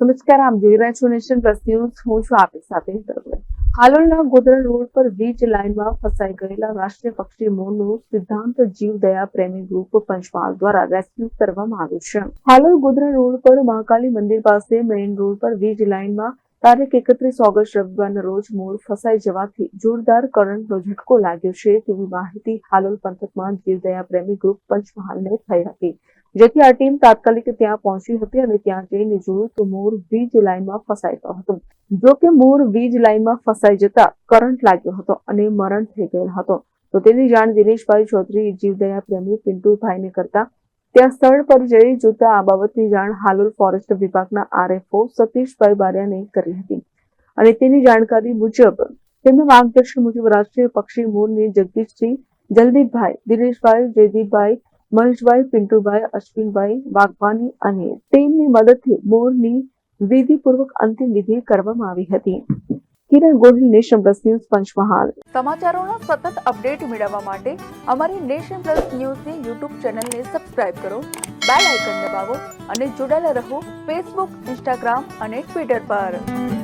નમસ્કાર આપ જોઈ રહ્યા છો નેશન પ્લસ ન્યૂઝ, હું છું આપની સાથે હાલોલના ગોધરા રોડ પર વીજ લાઇનમાં ફસાઈ ગયેલા રાષ્ટ્રીય પક્ષી મોરનું સિદ્ધાંત જીવદયા પ્રેમી ગ્રુપ પંચમહાલ દ્વારા રેસ્ક્યુ કરવામાં આવ્યું છે. હાલોલ ગોધરા રોડ પર મહાકાલી મંદિર પાસે મેઇન રોડ પર વીજ લાઇનમાં તારીખ એકત્રીસ ઓગસ્ટ રવિવારના રોજ મોર ફસાઈ જવાથી જોરદાર કરંટનો ઝટકો લાગ્યો છે તેવી માહિતી હાલોલ પંથકમાં જીવદયા પ્રેમી ગ્રુપ પંચમહાલને થઈ હતી. જેથી આ ટીમ તાત્કાલિક ત્યાં પહોંચી હતી અને ત્યાં જઈને જોયું તો મોર વીજ લાઇનમાં ફસાઈ હતો. જો કે મોર વીજ લાઇનમાં ફસાઈ જતા કરંટ લાગ્યો હતો અને મરણ થઈ ગયેલ હતો. તો તેની જાણ દિનેશભાઈ ચૌધરી, જીવદયા પ્રેમી, પિન્ટુભાઈને કરતા ત્યાં સ્થળ પર જઈ જોતા આ બાબતની જાણ હાલોલ ફોરેસ્ટ વિભાગના આરએફઓ સતીશભાઈ બારિયાને કરી હતી. અને તેની જાણકારી મુજબ, તેમના માર્ગદર્શન મુજબ રાષ્ટ્રીય પક્ષી મોરની જગદીશસિંહ જલદીપભાઈ, દિનેશભાઈ, જયદીપભાઈ મહેશભાઈ, પિન્ટુભાઈ, અશ્વિનભાઈ વાઘવાની અને તેમની મદદથી મોરની વિધિપૂર્વક અંતિમ વિધિ કરવામાં આવી હતી. Kiran Gohil, Nation Plus News, Panchmahal. સમાચારોનો સતત અપડેટ મેળવવા માટે અમારી નેશન પ્લસ ન્યૂઝની યુટ્યુબ ચેનલને સબસ્ક્રાઇબ કરો, બેલ આઇકન દબાવો અને જોડાયેલા રહો ફેસબુક, ઇન્સ્ટાગ્રામ અને ટ્વિટર પર.